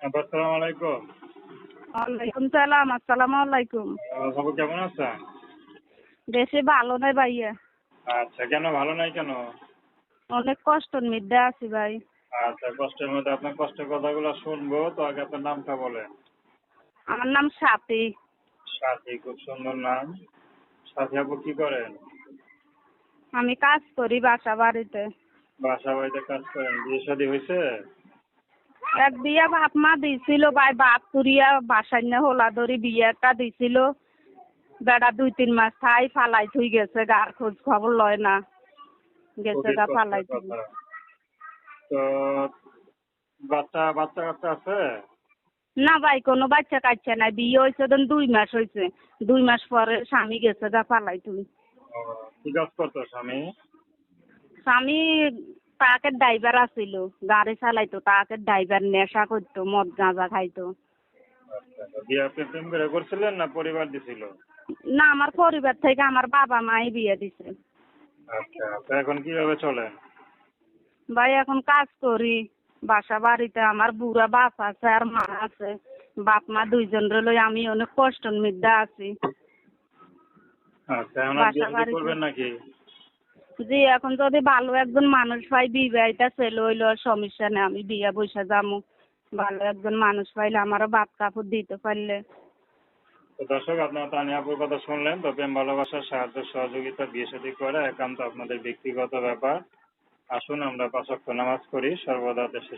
আসসালামু আলাইকুম। ওয়ালাইকুম সালাম আসসালামু আলাইকুম। বাবু কেমন আছেন? বেশি ভালো নাই ভাইয়া। আচ্ছা কেন ভালো নাই কেন? অনেক কষ্টর মধ্যে আছি ভাই। আচ্ছা কষ্টের মধ্যে আপনার কষ্টের কথাগুলো শুনব তো আগে আপনার নামটা বলেন। আমার নাম সাথী। সাথী খুব সুন্দর নাম। সাথী আপু কি করেন? আমি কাজ করি বাসা বাড়িতে। বাসা বাড়িতে কাজ করেন। বিয়ে শাদী হয়েছে? এক বিয়া বাপ মা দিছিল ভাই বাপ তুরিয়া হোলা ধরি বিয়ে একটা দিছিল। বেড়া দুই তিন মাস থাই ফালাই থুই গেছে গার খোঁজ খবর লয় না। গেছে গা ফালাই থুই। তো বাচ্চা বাচ্চা কাচ্চা আছে? না ভাই কোনো বাচ্চা কাচ্চা নাই বিয়ে হয়েছে ধরুন দুই মাস হয়েছে। দুই মাস পরে স্বামী গেছে গা ফালাই ও, কি কাজ করতো স্বামী? স্বামী ট্রাকের ড্রাইভার আছিল গাড়ি চালাইতো ট্রাকের ড্রাইভার নেশা করতো মদ গাঁজা খাইতো। বিয়ে আপনি প্রেম করে করছিলেন না পরিবার দিছিল? না আমার পরিবার থেকে আমার বাবা মাই বিয়ে দিছে। আচ্ছা তো এখন কীভাবে চলেন ভাই এখন কাজ করি বাসা বাড়িতে। আমার বুড়া বাপ আছে আর মা আছে। বাপ মা দুইজন লই আমি অনেক কষ্টের মধ্যে আছি। আচ্ছা এখন বিয়ে করবেন নাকি? জি এখন যদি ভালো একজন মানুষ পাই বিবাহিতা ছেলে হইল আর সমস্যা নেই, আমি বিয়া বৈশা যাব ভালো একজন মানুষ পাইলে আমারও ভাত কাপড় দিতে পারলে। তো দর্শক, আপনারা তানিয়া আপুর কথা শুনলেন, তো প্রেম ভালোবাসার সাহায্য, সহযোগিতা, বিয়ে শাদী করা একান্ত আপনাদের ব্যক্তিগত ব্যাপার। আসুন, আমরা পাঁচক্ষ নামাজ করি, সর্বদা দেশের